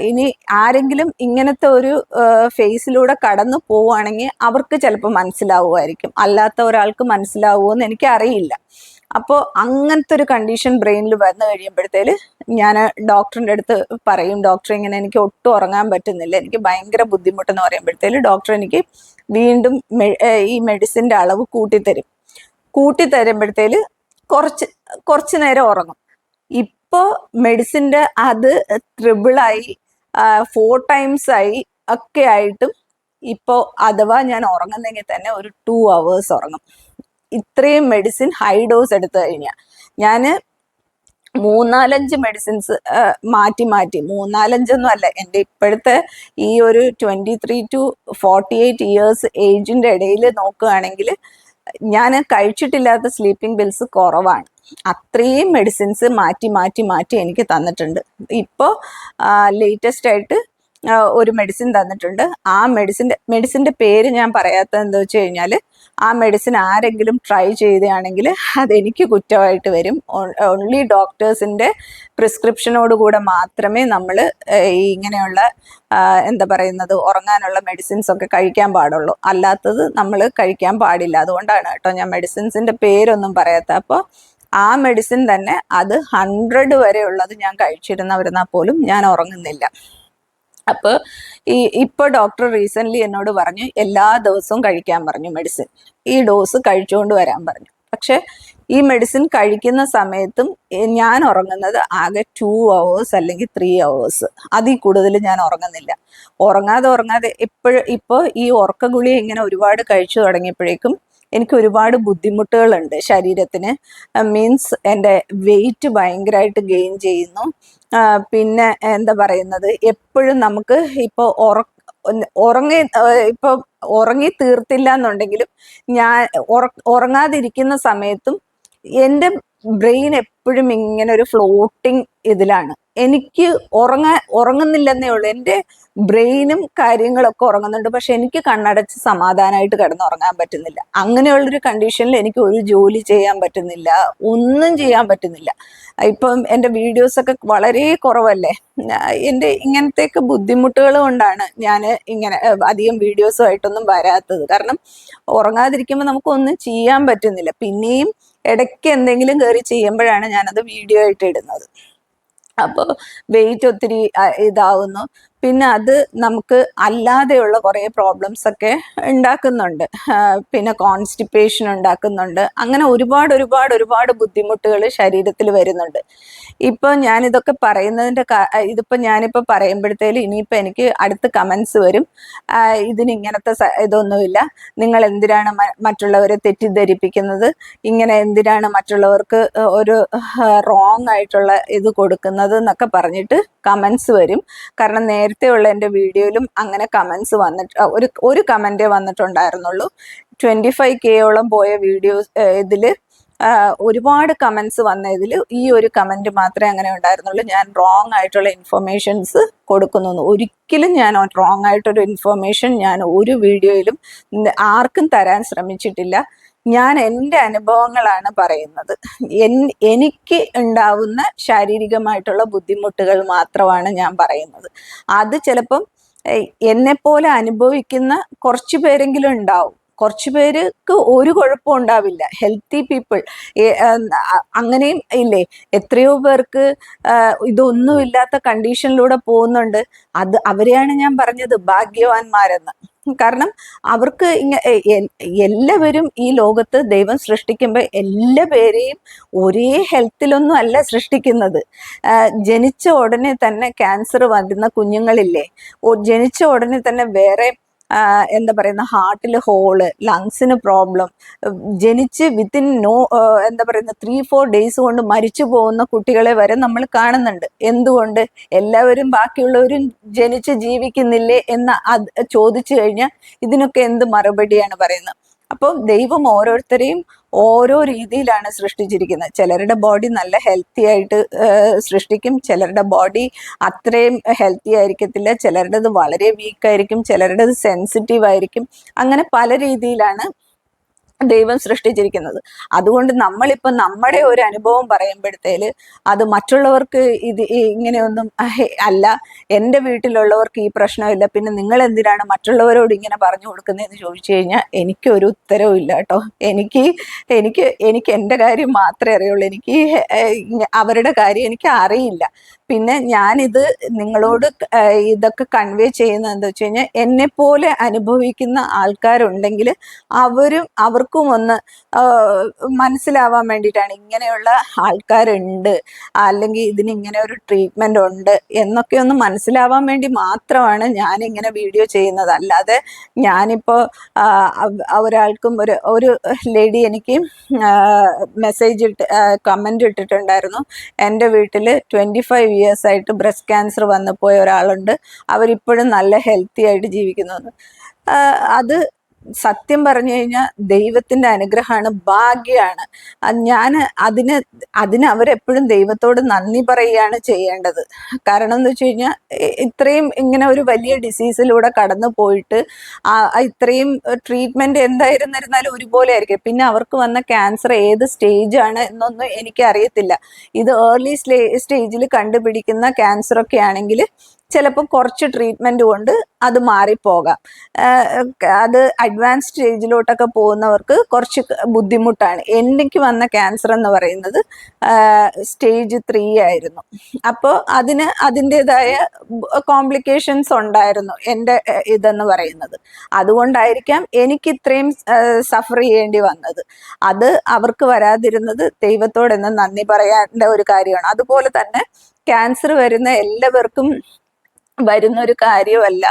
ഇനി ആരെങ്കിലും ഇങ്ങനത്തെ ഒരു ഫേസിലൂടെ കടന്നു പോവുകയാണെങ്കിൽ അവർക്ക് ചിലപ്പോൾ മനസ്സിലാവുമായിരിക്കും. അല്ലാത്ത ഒരാൾക്ക് മനസ്സിലാവുമോ എന്ന് എനിക്കറിയില്ല. അപ്പോൾ അങ്ങനത്തെ ഒരു കണ്ടീഷൻ ബ്രെയിനിൽ വന്നു കഴിയുമ്പോഴത്തേൽ ഞാൻ ഡോക്ടറിന്റെ അടുത്ത് പറയും ഡോക്ടർ ഇങ്ങനെ എനിക്ക് ഒട്ടും ഉറങ്ങാൻ പറ്റുന്നില്ല എനിക്ക് ഭയങ്കര ബുദ്ധിമുട്ടെന്ന് പറയുമ്പോഴത്തേൽ ഡോക്ടർ എനിക്ക് വീണ്ടും ഈ മെഡിസിന്റെ അളവ് കൂട്ടിത്തരും. കൂട്ടിത്തരുമ്പോഴത്തേൽ കുറച്ച് കുറച്ച് നേരം ഉറങ്ങും. ഇപ്പോൾ മെഡിസിന്റെ അത് ട്രിബിളായി ഫോർ ടൈംസ് ആയി ഒക്കെ ആയിട്ടും ഇപ്പോൾ അഥവാ ഞാൻ ഉറങ്ങുന്നെങ്കിൽ തന്നെ ഒരു ടു അവേഴ്സ് ഉറങ്ങും. ഇത്രയും മെഡിസിൻ ഹൈ ഡോസ് എടുത്തു കഴിഞ്ഞാൽ ഞാൻ മൂന്നാലഞ്ച് മെഡിസിൻസ് മാറ്റി മാറ്റി. മൂന്നാലഞ്ചൊന്നും അല്ല. എന്റെ ഇപ്പോഴത്തെ ഈ ഒരു twenty three to forty eight years ഏജിന്റെ ഇടയിൽ നോക്കുകയാണെങ്കിൽ ഞാൻ കഴിച്ചിട്ടില്ലാത്ത സ്ലീപ്പിംഗ് ബിൽസ് കുറവാണ്. അത്രയും മെഡിസിൻസ് മാറ്റി മാറ്റി മാറ്റി എനിക്ക് തന്നിട്ടുണ്ട്. ഇപ്പോൾ ലേറ്റസ്റ്റ് ആയിട്ട് ഒരു മെഡിസിൻ തന്നിട്ടുണ്ട്. ആ മെഡിസിന്റെ മെഡിസിന്റെ പേര് ഞാൻ പറയാത്ത എന്താ വെച്ച് കഴിഞ്ഞാൽ ആ മെഡിസിൻ ആരെങ്കിലും ട്രൈ ചെയ്തതാണെങ്കിൽ അതെനിക്ക് കുറ്റമായിട്ട് വരും. ഓൺലി ഡോക്ടേഴ്സിന്റെ പ്രിസ്ക്രിപ്ഷനോട് കൂടെ മാത്രമേ നമ്മൾ ഇങ്ങനെയുള്ള എന്താ പറയുന്നത് ഉറങ്ങാനുള്ള മെഡിസിൻസ് ഒക്കെ കഴിക്കാൻ പാടുള്ളൂ. അല്ലാത്തത് നമ്മൾ കഴിക്കാൻ പാടില്ല. അതുകൊണ്ടാണ് കേട്ടോ ഞാൻ മെഡിസിൻസിന്റെ പേരൊന്നും പറയാത്ത അപ്പോൾ ആ മെഡിസിൻ തന്നെ അത് ഹൺഡ്രഡ് വരെ ഉള്ളത് ഞാൻ കഴിച്ചിരുന്നവരുന്നാൽ പോലും ഞാൻ ഉറങ്ങുന്നില്ല. അപ്പോൾ ഈ ഇപ്പോൾ ഡോക്ടർ റീസെന്റ്ലി എന്നോട് പറഞ്ഞു എല്ലാ ദിവസവും കഴിക്കാൻ പറഞ്ഞു മെഡിസിൻ ഈ ഡോസ് കഴിച്ചുകൊണ്ട് വരാൻ പറഞ്ഞു. പക്ഷെ ഈ മെഡിസിൻ കഴിക്കുന്ന സമയത്തും ഞാൻ ഉറങ്ങുന്നത് ആകെ ടു അവേഴ്സ് അല്ലെങ്കിൽ ത്രീ അവേഴ്സ് അതിൽ കൂടുതൽ ഞാൻ ഉറങ്ങുന്നില്ല. ഉറങ്ങാതെ ഉറങ്ങാതെ എപ്പോഴും ഇപ്പോൾ ഈ ഉറക്ക ഗുളിക ഇങ്ങനെ ഒരുപാട് കഴിച്ചു തുടങ്ങിയപ്പോഴേക്കും എനിക്ക് ഒരുപാട് ബുദ്ധിമുട്ടുകളുണ്ട് ശരീരത്തിന്. മീൻസ് എന്റെ വെയിറ്റ് ഭയങ്കരമായിട്ട് ഗെയിൻ ചെയ്യുന്നു. പിന്നെ എന്താ പറയുന്നത്? എപ്പോഴും നമുക്ക് ഇപ്പോൾ ഉറ ഉറങ്ങി ഇപ്പോൾ ഉറങ്ങി തീർത്തില്ല എന്നുണ്ടെങ്കിലും ഞാൻ ഉറ- ഉറങ്ങാതിരിക്കുന്ന സമയത്തും എന്റെ ബ്രെയിൻ എപ്പോഴും ഇങ്ങനെ ഒരു ഫ്ലോട്ടിങ് ഇതിലാണ്. എനിക്ക് ഉറങ്ങാൻ ഉറങ്ങുന്നില്ലെന്നേ ഉള്ളൂ. എന്റെ ബ്രെയിനും കാര്യങ്ങളൊക്കെ ഉറങ്ങുന്നുണ്ട്. പക്ഷെ എനിക്ക് കണ്ണടച്ച് സമാധാനമായിട്ട് കിടന്ന് ഉറങ്ങാൻ പറ്റുന്നില്ല. അങ്ങനെയുള്ളൊരു കണ്ടീഷനിൽ എനിക്ക് ഒരു ജോലി ചെയ്യാൻ പറ്റുന്നില്ല. ഒന്നും ചെയ്യാൻ പറ്റുന്നില്ല. ഇപ്പം എന്റെ വീഡിയോസൊക്കെ വളരെ കുറവല്ലേ? എന്റെ ഇങ്ങനത്തെയൊക്കെ ബുദ്ധിമുട്ടുകൾ കൊണ്ടാണ് ഞാൻ ഇങ്ങനെ അധികം വീഡിയോസുമായിട്ടൊന്നും വരാത്തത്. കാരണം ഉറങ്ങാതിരിക്കുമ്പോൾ നമുക്കൊന്നും ചെയ്യാൻ പറ്റുന്നില്ല. പിന്നെയും ഇടയ്ക്ക് എന്തെങ്കിലും കയറി ചെയ്യുമ്പോഴാണ് ഞാനത് വീഡിയോ ആയിട്ട് ഇടുന്നത്. അപ്പോൾ വെയിറ്റ് ഒത്തിരി ഇതാവുന്നു. പിന്നെ അത് നമുക്ക് അല്ലാതെയുള്ള കുറേ പ്രോബ്ലംസ് ഒക്കെ ഉണ്ടാക്കുന്നുണ്ട്. പിന്നെ കോൺസ്റ്റിപ്പേഷൻ ഉണ്ടാക്കുന്നുണ്ട്. അങ്ങനെ ഒരുപാട് ഒരുപാട് ഒരുപാട് ബുദ്ധിമുട്ടുകൾ ശരീരത്തിൽ വരുന്നുണ്ട്. ഇപ്പോൾ ഞാനിതൊക്കെ പറയുന്നതിന്റെ ഇതിപ്പോ ഞാനിപ്പോൾ പറയുമ്പോഴത്തേലും ഇനിയിപ്പോൾ എനിക്ക് അടുത്ത കമന്റ്സ് വരും. ഇതിന് ഇങ്ങനത്തെ ഇതൊന്നുമില്ല. നിങ്ങൾ എന്തിനാണ് മറ്റുള്ളവരെ തെറ്റിദ്ധരിപ്പിക്കുന്നത്? ഇങ്ങനെ എന്തിനാണ് മറ്റുള്ളവർക്ക് ഒരു റോങ് ആയിട്ടുള്ള ഇത് കൊടുക്കുന്നത് എന്നൊക്കെ പറഞ്ഞിട്ട് കമന്റ്സ് വരും. കാരണം നേരത്തെ ഉള്ള എന്റെ വീഡിയോയിലും അങ്ങനെ കമൻസ് വന്നിട്ട് ഒരു ഒരു കമന്റേ വന്നിട്ടുണ്ടായിരുന്നുള്ളൂ. ട്വന്റി ഫൈവ് കെയോളം പോയ വീഡിയോസ് ഇതിൽ ഒരുപാട് കമൻസ് വന്നതിൽ ഈ ഒരു കമന്റ് മാത്രമേ അങ്ങനെ ഉണ്ടായിരുന്നുള്ളൂ. ഞാൻ റോങ് ആയിട്ടുള്ള ഇൻഫർമേഷൻസ് കൊടുക്കുന്നു. ഒരിക്കലും ഞാൻ റോങ് ആയിട്ടൊരു ഇൻഫർമേഷൻ ഞാൻ ഒരു വീഡിയോയിലും ആർക്കും തരാൻ ശ്രമിച്ചിട്ടില്ല. ഞാൻ എന്റെ അനുഭവങ്ങളാണ് പറയുന്നത്. എനിക്ക് ഉണ്ടാവുന്ന ശാരീരികമായിട്ടുള്ള ബുദ്ധിമുട്ടുകൾ മാത്രമാണ് ഞാൻ പറയുന്നത്. അത് ചിലപ്പം എന്നെപ്പോലെ പോലെ അനുഭവിക്കുന്ന കുറച്ച് പേരെങ്കിലും ഉണ്ടാവും. കുറച്ച് പേർക്ക് ഒരു കുഴപ്പവും ഉണ്ടാവില്ല. ഹെൽത്തി പീപ്പിൾ അങ്ങനെയും ഇല്ലേ? എത്രയോ പേർക്ക് ഇതൊന്നുമില്ലാത്ത കണ്ടീഷനിലൂടെ പോകുന്നുണ്ട്. അത് അവരെയാണ് ഞാൻ പറഞ്ഞത് ഭാഗ്യവാന്മാരെന്ന്. കാരണം അവർക്ക് എല്ലാവരും ഈ ലോകത്ത് ദൈവം സൃഷ്ടിക്കുമ്പോൾ എല്ലാ പേരെയും ഒരേ ഹെൽത്തിലൊന്നും അല്ല സൃഷ്ടിക്കുന്നത്. ജനിച്ച ഉടനെ തന്നെ ക്യാൻസർ വരുന്ന കുഞ്ഞുങ്ങളില്ലേ? ജനിച്ച ഉടനെ തന്നെ വേറെ എന്താ പറയുന്ന ഹാർട്ടിൽ ഹോൾ ലങ്സിന് പ്രോബ്ലം ജനിച്ച് വിത്തിൻ നോ എന്താ പറയുന്ന ത്രീ ഫോർ ഡേയ്സ് കൊണ്ട് മരിച്ചു പോകുന്ന കുട്ടികളെ വരെ നമ്മൾ കാണുന്നുണ്ട്. എന്തുകൊണ്ട്? എല്ലാവരും ബാക്കിയുള്ളവരും ജനിച്ച് ജീവിക്കുന്നില്ലേ എന്ന് അത് ചോദിച്ചു കഴിഞ്ഞാൽ ഇതിനൊക്കെ എന്ത് മറുപടിയാണ് പറയുന്നത്? അപ്പം ദൈവം ഓരോരുത്തരെയും ഓരോ രീതിയിലാണ് സൃഷ്ടിച്ചിരിക്കുന്നത്. ചിലരുടെ ബോഡി നല്ല ഹെൽത്തി ആയിട്ട് സൃഷ്ടിക്കും. ചിലരുടെ ബോഡി അത്രയും ഹെൽത്തി ആയിരിക്കത്തില്ല. ചിലരുടേത് വളരെ വീക്കായിരിക്കും ചിലരുടേത് സെൻസിറ്റീവ് ആയിരിക്കും. അങ്ങനെ പല രീതിയിലാണ് ദൈവം സൃഷ്ടിച്ചിരിക്കുന്നത്. അതുകൊണ്ട് നമ്മളിപ്പോൾ നമ്മുടെ ഒരു അനുഭവം പറയുമ്പോഴത്തേൽ അത് മറ്റുള്ളവർക്ക് ഇത് ഇങ്ങനെയൊന്നും അല്ല. എന്റെ വീട്ടിലുള്ളവർക്ക് ഈ പ്രശ്നമില്ല. പിന്നെ നിങ്ങൾ എന്തിനാണ് മറ്റുള്ളവരോട് ഇങ്ങനെ പറഞ്ഞു കൊടുക്കുന്നതെന്ന് ചോദിച്ചു കഴിഞ്ഞാൽ എനിക്കൊരു ഉത്തരവും ഇല്ല കേട്ടോ. എനിക്ക് എനിക്ക് എനിക്ക് എന്റെ കാര്യം മാത്രമേ അറിയുള്ളൂ. എനിക്ക് അവരുടെ കാര്യം എനിക്ക് അറിയില്ല. പിന്നെ ഞാനിത് നിങ്ങളോട് ഇതൊക്കെ കൺവേ ചെയ്യുന്നത് എന്താ വെച്ച് കഴിഞ്ഞാൽ എന്നെ പോലെ അനുഭവിക്കുന്ന ആൾക്കാരുണ്ടെങ്കിൽ അവരും അവർക്കും ഒന്ന് മനസ്സിലാവാൻ വേണ്ടിയിട്ടാണ് ഇങ്ങനെയുള്ള ആൾക്കാരുണ്ട് അല്ലെങ്കിൽ ഇതിന് ഇങ്ങനെ ഒരു ട്രീറ്റ്മെന്റ് ഉണ്ട് എന്നൊക്കെ ഒന്ന് മനസ്സിലാവാൻ വേണ്ടി മാത്രമാണ് ഞാൻ ഇങ്ങനെ വീഡിയോ ചെയ്യുന്നത്. അല്ലാതെ ഞാനിപ്പോൾ ഒരാൾക്കും ഒരു ഒരു ലേഡി എനിക്ക് മെസ്സേജ് ഇട്ട് കമന്റ് ഇട്ടിട്ടുണ്ടായിരുന്നു. എന്റെ വീട്ടിൽ ട്വന്റി ഫൈവ് ഇയേഴ്സ് ആയിട്ട് ബ്രസ്റ്റ് ക്യാൻസർ വന്നു പോയ ഒരാളുണ്ട്. അവരിപ്പോഴും നല്ല ഹെൽത്തി ആയിട്ട് ജീവിക്കുന്നുണ്ട്. അത് സത്യം പറഞ്ഞു കഴിഞ്ഞാൽ ദൈവത്തിന്റെ അനുഗ്രഹമാണ് ഭാഗ്യമാണ്. ഞാൻ അതിന് അതിന് അവരെപ്പോഴും ദൈവത്തോട് നന്ദി പറയുകയാണ് ചെയ്യേണ്ടത്. കാരണം എന്ന് വെച്ച് കഴിഞ്ഞാൽ ഇത്രയും ഇങ്ങനെ ഒരു വലിയ ഡിസീസിലൂടെ കടന്നു പോയിട്ട് ഇത്രയും ട്രീറ്റ്മെന്റ് എന്തായിരുന്നിരുന്നാലും ഒരുപോലെ ആയിരിക്കും. പിന്നെ അവർക്ക് വന്ന ക്യാൻസർ ഏത് സ്റ്റേജ് ആണ് എന്നൊന്നും എനിക്ക് അറിയത്തില്ല ഇത് ഏർലി സ്റ്റേജിൽ കണ്ടുപിടിക്കുന്ന ക്യാൻസർ ഒക്കെ ആണെങ്കിൽ ചിലപ്പോൾ കുറച്ച് ട്രീറ്റ്മെന്റ് കൊണ്ട് അത് മാറിപ്പോകാം. അത് അഡ്വാൻസ് സ്റ്റേജിലോട്ടൊക്കെ പോകുന്നവർക്ക് കുറച്ച് ബുദ്ധിമുട്ടാണ്. എനിക്ക് വന്ന ക്യാൻസർ എന്ന് പറയുന്നത് സ്റ്റേജ് ത്രീ ആയിരുന്നു. അപ്പോൾ അതിന് അതിന്റെതായ കോംപ്ലിക്കേഷൻസ് ഉണ്ടായിരുന്നു എന്റെ ഇതെന്ന് പറയുന്നത്. അതുകൊണ്ടായിരിക്കാം എനിക്ക് ഇത്രയും സഫർ ചെയ്യേണ്ടി വന്നത്. അത് അവർക്ക് വരാതിരുന്നത് ദൈവത്തോടെന്ന് നന്ദി പറയേണ്ട ഒരു കാര്യമാണ്. അതുപോലെ തന്നെ ക്യാൻസർ വരുന്ന എല്ലാവർക്കും വരുന്ന ഒരു കാര്യമല്ല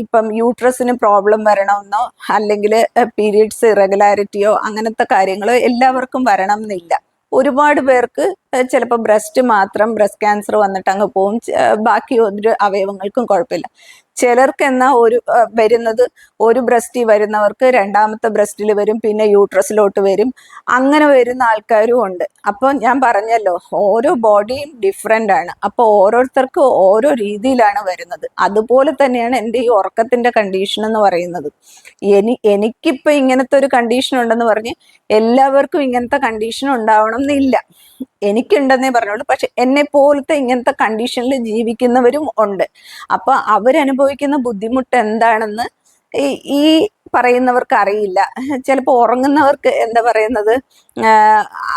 ഇപ്പം യൂട്രസിന് പ്രോബ്ലം വരണമെന്നോ അല്ലെങ്കിൽ പീരിയഡ്സ് ഇറഗുലാരിറ്റിയോ അങ്ങനത്തെ കാര്യങ്ങളോ എല്ലാവർക്കും വരണം എന്നില്ല ഒരുപാട് പേർക്ക് ചിലപ്പോൾ ബ്രസ്റ്റ് മാത്രം ബ്രസ്റ്റ് ക്യാൻസർ വന്നിട്ട് അങ്ങ് പോവും ബാക്കി ഒരു അവയവങ്ങൾക്കും കുഴപ്പമില്ല. ചിലർക്ക് എന്നാ ഒരു വരുന്നത് ഒരു ബ്രസ്റ്റിൽ വരുന്നവർക്ക് രണ്ടാമത്തെ ബ്രസ്റ്റിൽ വരും പിന്നെ യൂട്രസിലോട്ട് വരും. അങ്ങനെ വരുന്ന ആൾക്കാരും ഉണ്ട്. അപ്പോൾ ഞാൻ പറഞ്ഞല്ലോ ഓരോ ബോഡിയും ഡിഫറെന്റ് ആണ്. അപ്പോൾ ഓരോരുത്തർക്ക് ഓരോ രീതിയിലാണ് വരുന്നത്. അതുപോലെ തന്നെയാണ് എന്റെ ഈ ഉറക്കത്തിന്റെ കണ്ടീഷൻ എന്ന് പറയുന്നത്. എനി എനിക്കിപ്പോൾ ഇങ്ങനത്തെ ഒരു കണ്ടീഷൻ ഉണ്ടെന്ന് പറഞ്ഞ് എല്ലാവർക്കും ഇങ്ങനത്തെ കണ്ടീഷൻ ഉണ്ടാവണം എന്നില്ല. എനിക്കുണ്ടെന്നേ പറഞ്ഞോളൂ പക്ഷെ എന്നെ പോലത്തെ ഇങ്ങനത്തെ കണ്ടീഷനിൽ ജീവിക്കുന്നവരും ഉണ്ട്. അപ്പൊ അവരനുഭവിക്കുന്ന ബുദ്ധിമുട്ട് എന്താണെന്ന് ഈ പറയുന്നവർക്ക് അറിയില്ല. ചിലപ്പോൾ ഉറങ്ങുന്നവർക്ക് എന്താ പറയുന്നത്?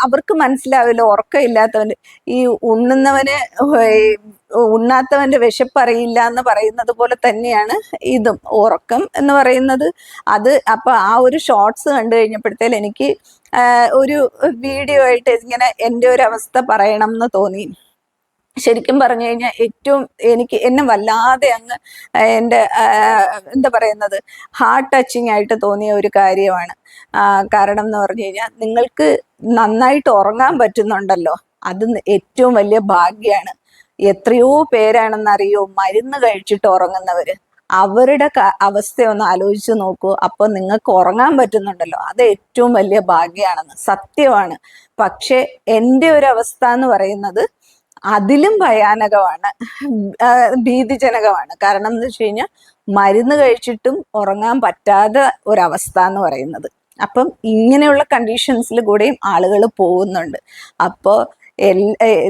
അവർക്ക് മനസ്സിലാവില്ല ഉറക്കമില്ലാത്തവന് ഈ ഉണ്ണുന്നവന് ഉണ്ണാത്തവന്റെ ഉണ്ണാത്തവന്റെ വിശപ്പറിയില്ല എന്ന് പറയുന്നത് പോലെ തന്നെയാണ് ഇതും. ഉറക്കം എന്ന് പറയുന്നത് അത് അപ്പൊ ആ ഒരു ഷോർട്സ് കണ്ടു കഴിഞ്ഞപ്പോഴത്തേൽ എനിക്ക് ഒരു വീഡിയോ ആയിട്ട് ഇങ്ങനെ എന്റെ ഒരു അവസ്ഥ പറയണം എന്ന് തോന്നി. ശരിക്കും പറഞ്ഞു കഴിഞ്ഞാൽ ഏറ്റവും എനിക്ക് എന്നെ വല്ലാതെ അങ്ങ് എന്റെ എന്താ പറയുന്നത് ഹാർട്ട് ടച്ചിങ് ആയിട്ട് തോന്നിയ ഒരു കാര്യമാണ്. കാരണം എന്ന് പറഞ്ഞു കഴിഞ്ഞാൽ നിങ്ങൾക്ക് നന്നായിട്ട് ഉറങ്ങാൻ പറ്റുന്നുണ്ടല്ലോ. അത് ഏറ്റവും വലിയ ഭാഗ്യമാണ് എത്രയോ പേരാണെന്നറിയോ മരുന്ന് കഴിച്ചിട്ട് ഉറങ്ങുന്നവര്. അവരുടെ അവസ്ഥയൊന്ന് ആലോചിച്ച് നോക്കൂ. അപ്പൊ നിങ്ങൾക്ക് ഉറങ്ങാൻ പറ്റുന്നുണ്ടല്ലോ. അത് ഏറ്റവും വലിയ ഭാഗ്യമാണെന്ന്. സത്യമാണ്. പക്ഷെ എന്റെ ഒരു അവസ്ഥ എന്ന് പറയുന്നത് അതിലും ഭയാനകമാണ്. ഭീതിജനകമാണ്. കാരണം എന്ന് വെച്ച് കഴിഞ്ഞാൽ മരുന്ന് കഴിച്ചിട്ടും ഉറങ്ങാൻ പറ്റാത്ത ഒരവസ്ഥ എന്ന് പറയുന്നത്. അപ്പം ഇങ്ങനെയുള്ള കണ്ടീഷൻസിൽ കൂടെയും ആളുകൾ പോകുന്നുണ്ട്. അപ്പോൾ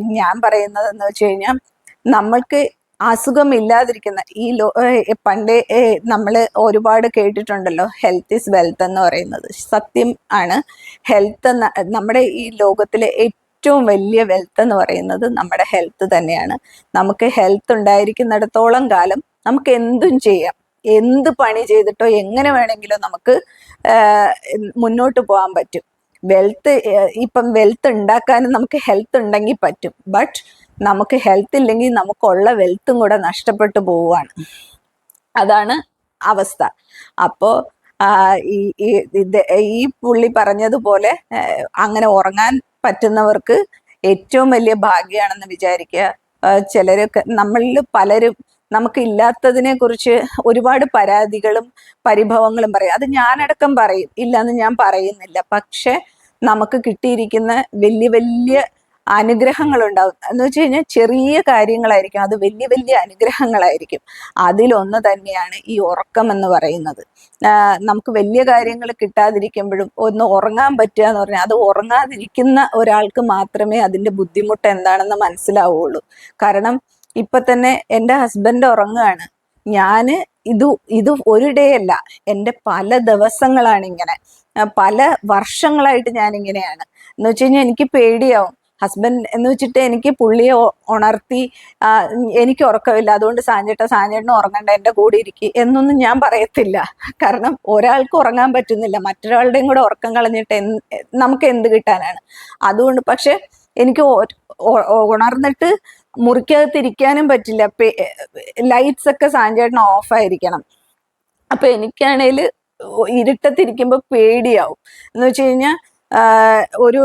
ഞാൻ പറയുന്നത് എന്ന് വെച്ച് കഴിഞ്ഞാൽ നമ്മൾക്ക് അസുഖമില്ലാതിരിക്കുന്ന ഈ ലോ പണ്ട് നമ്മൾ ഒരുപാട് കേട്ടിട്ടുണ്ടല്ലോ ഹെൽത്ത് ഈസ് വെൽത്ത് എന്ന് പറയുന്നത്. സത്യം ആണ്. ഹെൽത്ത് നമ്മുടെ ഈ ലോകത്തിലെ ഏറ്റവും വലിയ വെൽത്ത് എന്ന് പറയുന്നത് നമ്മുടെ ഹെൽത്ത് തന്നെയാണ്. നമുക്ക് ഹെൽത്ത് ഉണ്ടായിരിക്കുന്നിടത്തോളം കാലം നമുക്ക് എന്തും ചെയ്യാം. എന്ത് പണി ചെയ്തിട്ടോ എങ്ങനെ വേണമെങ്കിലും നമുക്ക് മുന്നോട്ട് പോകാൻ പറ്റും. വെൽത്ത് ഇപ്പം വെൽത്ത് ഉണ്ടാക്കാനും നമുക്ക് ഹെൽത്ത് ഉണ്ടെങ്കിൽ പറ്റും. ബട്ട് നമുക്ക് ഹെൽത്ത് ഇല്ലെങ്കിൽ നമുക്കുള്ള വെൽത്തും കൂടെ നഷ്ടപ്പെട്ടു പോവുകയാണ്. അതാണ് അവസ്ഥ. അപ്പോ ഈ ഈ പുള്ളി പറഞ്ഞതുപോലെ അങ്ങനെ ഉറങ്ങാൻ പറ്റുന്നവർക്ക് ഏറ്റവും വലിയ ഭാഗ്യമാണെന്ന് വിചാരിക്കുക. ചിലരൊക്കെ നമ്മളിൽ പലരും നമുക്ക് ഇല്ലാത്തതിനെ കുറിച്ച് ഒരുപാട് പരാതികളും പരിഭവങ്ങളും പറയും. അത് ഞാനടക്കം പറയും. ഇല്ലെന്ന് ഞാൻ പറയുന്നില്ല. പക്ഷെ നമുക്ക് കിട്ടിയിരിക്കുന്ന വലിയ വലിയ അനുഗ്രഹങ്ങളുണ്ടാവും. എന്ന് വെച്ച് കഴിഞ്ഞാൽ ചെറിയ കാര്യങ്ങളായിരിക്കും. അത് വലിയ വലിയ അനുഗ്രഹങ്ങളായിരിക്കും. അതിലൊന്ന് തന്നെയാണ് ഈ ഉറക്കം എന്ന് പറയുന്നത്. നമുക്ക് വലിയ കാര്യങ്ങൾ കിട്ടാതിരിക്കുമ്പോഴും ഒന്ന് ഉറങ്ങാൻ പറ്റുക എന്ന് പറഞ്ഞാൽ അത് ഉറങ്ങാതിരിക്കുന്ന ഒരാൾക്ക് മാത്രമേ അതിന്റെ ബുദ്ധിമുട്ട് എന്താണെന്ന് മനസ്സിലാവുള്ളൂ. കാരണം ഇപ്പൊ തന്നെ എന്റെ ഹസ്ബൻഡ് ഉറങ്ങുകയാണ്. ഞാൻ ഇത് ഇത് ഒരു ഡേ അല്ല. എന്റെ പല ദിവസങ്ങളാണ് ഇങ്ങനെ. പല വർഷങ്ങളായിട്ട് ഞാൻ ഇങ്ങനെയാണ് എന്ന് വെച്ച് കഴിഞ്ഞാൽ എനിക്ക് പേടിയാവും. ഹസ്ബൻഡ് എന്ന് വെച്ചിട്ട് എനിക്ക് പുള്ളിയെ ഉണർത്തി എനിക്ക് ഉറക്കമില്ല. അതുകൊണ്ട് സാഞ്ചേട്ട സാഞ്ചേട്ടനും ഉറങ്ങണ്ട എന്റെ കൂടെ ഇരിക്കുക എന്നൊന്നും ഞാൻ പറയത്തില്ല. കാരണം ഒരാൾക്ക് ഉറങ്ങാൻ പറ്റുന്നില്ല. മറ്റൊരാളുടെയും കൂടെ ഉറക്കം കളഞ്ഞിട്ട് നമുക്ക് എന്ത് കിട്ടാനാണ്? അതുകൊണ്ട് പക്ഷെ എനിക്ക് ഉണർന്നിട്ട് മുറിക്കകത്തിരിക്കാനും പറ്റില്ല. ലൈറ്റ്സ് ഒക്കെ സാഞ്ചേട്ടൻ ഓഫ് ആയിരിക്കണം. അപ്പൊ എനിക്കാണേൽ ഇരുട്ടത്തിരിക്കുമ്പോ പേടിയാവും. എന്ന് വെച്ച് കഴിഞ്ഞാൽ ഒരു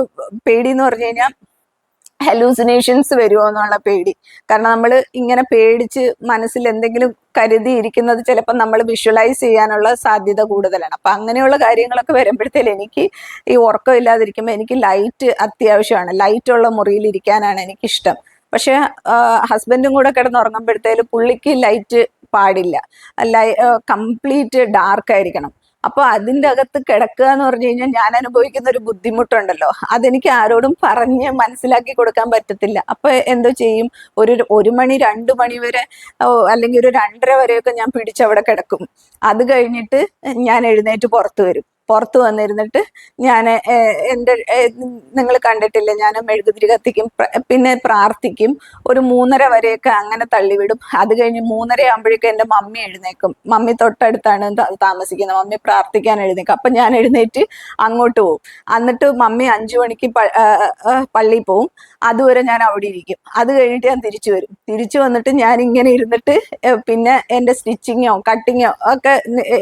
പേടി എന്ന് പറഞ്ഞു കഴിഞ്ഞാൽ ഹലൂസിനേഷൻസ് വരുമോ എന്നുള്ള പേടി. കാരണം നമ്മൾ ഇങ്ങനെ പേടിച്ച് മനസ്സിൽ എന്തെങ്കിലും കരുതി ഇരിക്കുന്നത് ചിലപ്പോൾ നമ്മൾ വിഷ്വലൈസ് ചെയ്യാനുള്ള സാധ്യത കൂടുതലാണ്. അപ്പൊ അങ്ങനെയുള്ള കാര്യങ്ങളൊക്കെ വരുമ്പോഴത്തേലും എനിക്ക് ഈ ഉറക്കം ഇല്ലാതിരിക്കുമ്പോൾ എനിക്ക് ലൈറ്റ് അത്യാവശ്യമാണ്. ലൈറ്റ് ഉള്ള മുറിയിൽ ഇരിക്കാനാണ് എനിക്കിഷ്ടം. പക്ഷെ ഹസ്ബൻഡും കൂടെ കിടന്നുറങ്ങുമ്പോഴത്തേലും പുള്ളിക്ക് ലൈറ്റ് പാടില്ല. ലൈ കംപ്ലീറ്റ് ഡാർക്ക് ആയിരിക്കണം. അപ്പൊ അതിന്റെ അകത്ത് കിടക്കുക എന്ന് പറഞ്ഞു കഴിഞ്ഞാൽ ഞാൻ അനുഭവിക്കുന്ന ഒരു ബുദ്ധിമുട്ടുണ്ടല്ലോ. അതെനിക്ക് ആരോടും പറഞ്ഞ് മനസ്സിലാക്കി കൊടുക്കാൻ പറ്റത്തില്ല. അപ്പൊ എന്തോ ചെയ്യും? ഒരു ഒരു മണി രണ്ടു മണി വരെ അല്ലെങ്കിൽ ഒരു രണ്ടര വരെയൊക്കെ ഞാൻ പിടിച്ചവിടെ കിടക്കും. അത് കഴിഞ്ഞിട്ട് ഞാൻ എഴുന്നേറ്റ് പുറത്തു വരും. പുറത്ത് വന്നിരുന്നിട്ട് ഞാൻ എന്റെ നിങ്ങൾ കണ്ടിട്ടില്ല ഞാൻ മെഴുകുതിരി കത്തിക്കും പിന്നെ പ്രാർത്ഥിക്കും ഒരു മൂന്നര വരെയൊക്കെ അങ്ങനെ തള്ളിവിടും. അത് കഴിഞ്ഞ് മൂന്നര ആകുമ്പോഴേക്കും എന്റെ മമ്മി എഴുന്നേക്കും. മമ്മി തൊട്ടടുത്താണ് താമസിക്കുന്നത്. മമ്മി പ്രാർത്ഥിക്കാൻ എഴുന്നേക്കും. അപ്പം ഞാൻ എഴുന്നേറ്റ് അങ്ങോട്ട് പോകും എന്നിട്ട് മമ്മി അഞ്ചു മണിക്ക് പള്ളിയിൽ പോവും. അതുവരെ ഞാൻ അവിടെ ഇരിക്കും. അത് കഴിഞ്ഞിട്ട് ഞാൻ തിരിച്ചു വരും. തിരിച്ചു വന്നിട്ട് ഞാൻ ഇങ്ങനെ ഇരുന്നിട്ട് പിന്നെ എന്റെ സ്റ്റിച്ചിങ്ങോ കട്ടിങ്ങോ ഒക്കെ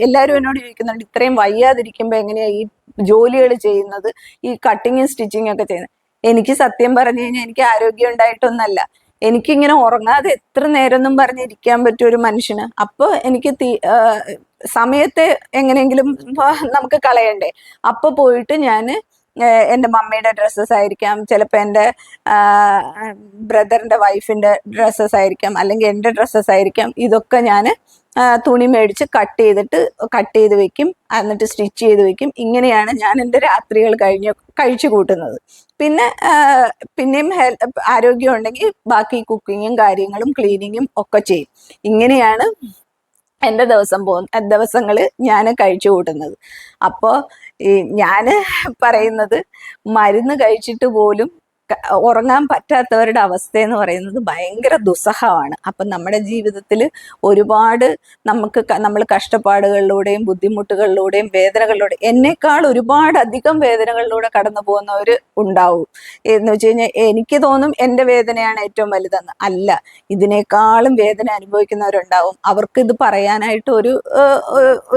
എല്ലാവരും എന്നോട് ചോദിക്കുന്നുണ്ട് ഇത്രയും വയ്യാതിരിക്കുമ്പോൾ എങ്ങനെയാ ഈ ജോലികൾ ചെയ്യുന്നത് ഈ കട്ടിങ്ങും സ്റ്റിച്ചിങ്ങും ഒക്കെ ചെയ്യുന്നത്? എനിക്ക് സത്യം പറഞ്ഞു കഴിഞ്ഞാൽ എനിക്ക് ആരോഗ്യം ഉണ്ടായിട്ടൊന്നല്ല. എനിക്കിങ്ങനെ ഉറങ്ങാതെ എത്ര നേരം എന്നും പറഞ്ഞിരിക്കാൻ പറ്റും ഒരു മനുഷ്യന്. അപ്പോൾ എനിക്ക് തീ- സമയത്തെ എങ്ങനെയെങ്കിലും നമുക്ക് കളയണ്ടേ. അപ്പൊ പോയിട്ട് ഞാൻ എന്റെ മമ്മിയുടെ ഡ്രസ്സസ് ആയിരിക്കാം ചിലപ്പോൾ എന്റെ ബ്രദറിന്റെ വൈഫിന്റെ ഡ്രസ്സസ് ആയിരിക്കാം അല്ലെങ്കിൽ എന്റെ ഡ്രസ്സസ് ആയിരിക്കാം. ഇതൊക്കെ ഞാൻ തുണി മേടിച്ച് കട്ട് ചെയ്തിട്ട് കട്ട് ചെയ്ത് വെക്കും. എന്നിട്ട് സ്റ്റിച്ച് ചെയ്ത് വെക്കും. ഇങ്ങനെയാണ് ഞാൻ എന്റെ രാത്രികൾ കഴിഞ്ഞ് കഴിച്ചു കൂട്ടുന്നത്. പിന്നെ പിന്നെയും ആരോഗ്യം ഉണ്ടെങ്കിൽ ബാക്കി കുക്കിങ്ങും കാര്യങ്ങളും ക്ലീനിങ്ങും ഒക്കെ ചെയ്യും. ഇങ്ങനെയാണ് എന്റെ ദിവസം പോകുന്ന ദിവസങ്ങൾ ഞാൻ കഴിച്ചു കൂട്ടുന്നത്. അപ്പോൾ ഈ ഞാൻ പറയുന്നത് മരുന്ന് കഴിച്ചിട്ട് പോലും ഉറങ്ങാൻ പറ്റാത്തവരുടെ അവസ്ഥ എന്ന് പറയുന്നത് ഭയങ്കര ദുസ്സഹമാണ്. അപ്പം നമ്മുടെ ജീവിതത്തിൽ ഒരുപാട് നമുക്ക് നമ്മൾ കഷ്ടപ്പാടുകളിലൂടെയും ബുദ്ധിമുട്ടുകളിലൂടെയും വേദനകളിലൂടെ എന്നേക്കാൾ ഒരുപാട് അധികം വേദനകളിലൂടെ കടന്നു പോകുന്നവർ ഉണ്ടാവും. എന്ന് വെച്ച് കഴിഞ്ഞാൽ എനിക്ക് തോന്നും എന്റെ വേദനയാണ് ഏറ്റവും വലുതെന്ന്. അല്ല ഇതിനേക്കാളും വേദന അനുഭവിക്കുന്നവരുണ്ടാവും. അവർക്ക് ഇത് പറയാനായിട്ട് ഒരു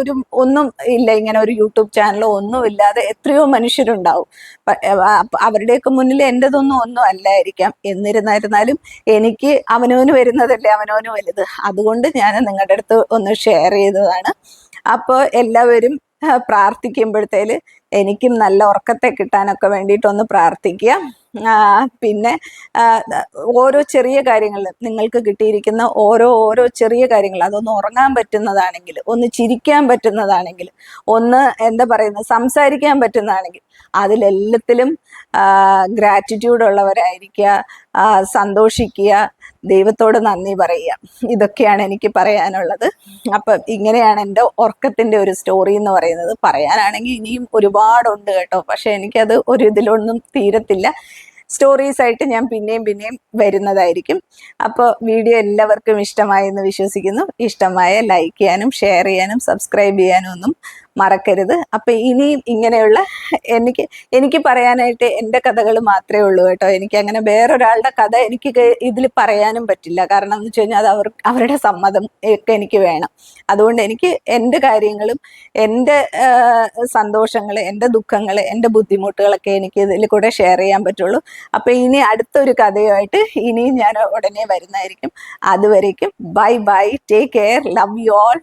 ഒരു ഒന്നും ഇല്ല. ഇങ്ങനെ ഒരു യൂട്യൂബ് ചാനലോ ഒന്നും ഇല്ലാതെ എത്രയോ മനുഷ്യരുണ്ടാവും. അവരുടെയൊക്കെ മുന്നിൽ എന്റെതൊന്നും ഒന്നും അല്ലായിരിക്കാം. എന്നിരുന്നായിരുന്നാലും എനിക്ക് അവനോന് വരുന്നതല്ലേ അവനോന് വലുത്. അതുകൊണ്ട് ഞാൻ നിങ്ങളുടെ അടുത്ത് ഒന്ന് ഷെയർ ചെയ്തതാണ്. അപ്പോൾ എല്ലാവരും പ്രാർത്ഥിക്കുമ്പോഴത്തേൽ എനിക്കും നല്ല ഉറക്കത്തെ കിട്ടാനൊക്കെ വേണ്ടിയിട്ടൊന്ന് പ്രാർത്ഥിക്കുക. പിന്നെ ഓരോ ചെറിയ കാര്യങ്ങൾ നിങ്ങൾക്ക് കിട്ടിയിരിക്കുന്ന ഓരോ ഓരോ ചെറിയ കാര്യങ്ങൾ അതൊന്ന് ഉറങ്ങാൻ പറ്റുന്നതാണെങ്കിൽ ഒന്ന് ചിരിക്കാൻ പറ്റുന്നതാണെങ്കിൽ ഒന്ന് എന്താ പറയുന്നത് സംസാരിക്കാൻ പറ്റുന്നതാണെങ്കിൽ അതിലെല്ലാത്തിലും ഗ്രാറ്റിറ്റ്യൂഡ് ഉള്ളവരായിരിക്കുക സന്തോഷിക്കുക ദൈവത്തോട് നന്ദി പറയുക. ഇതൊക്കെയാണ് എനിക്ക് പറയാനുള്ളത്. അപ്പം ഇങ്ങനെയാണ് എന്റെ ഉറക്കത്തിന്റെ ഒരു സ്റ്റോറി എന്ന് പറയുന്നത്. പറയാനാണെങ്കിൽ ഇനിയും ഒരുപാടുണ്ട് കേട്ടോ. പക്ഷെ എനിക്കത് ഒരു ഇതിലൊന്നും തീരത്തില്ല. സ്റ്റോറീസ് ആയിട്ട് ഞാൻ പിന്നെയും പിന്നെയും വരുന്നതായിരിക്കും. അപ്പോൾ വീഡിയോ എല്ലാവർക്കും ഇഷ്ടമായി എന്ന് വിശ്വസിക്കുന്നു. ഇഷ്ടമായ ലൈക്ക് ചെയ്യാനും ഷെയർ ചെയ്യാനും സബ്സ്ക്രൈബ് ചെയ്യാനും ഒന്നും മറക്കരുത്. അപ്പം ഇനിയും ഇങ്ങനെയുള്ള എനിക്ക് എനിക്ക് പറയാനായിട്ട് എന്റെ കഥകൾ മാത്രമേ ഉള്ളൂ കേട്ടോ. എനിക്ക് അങ്ങനെ വേറൊരാളുടെ കഥ എനിക്ക് ഇതിൽ പറയാനും പറ്റില്ല. കാരണം എന്ന് വെച്ച് കഴിഞ്ഞാൽ അത് അവർ അവരുടെ സമ്മതം ഒക്കെ എനിക്ക് വേണം. അതുകൊണ്ട് എനിക്ക് എന്റെ കാര്യങ്ങളും എന്റെ സന്തോഷങ്ങൾ എന്റെ ദുഃഖങ്ങൾ എന്റെ ബുദ്ധിമുട്ടുകളൊക്കെ എനിക്ക് ഇതിൽ കൂടെ ഷെയർ ചെയ്യാൻ പറ്റുള്ളൂ. അപ്പം ഇനി അടുത്തൊരു കഥയുമായിട്ട് ഇനിയും ഞാൻ ഉടനെ വരുന്നതായിരിക്കും. അതുവരേക്കും bye bye. Take care. Love you all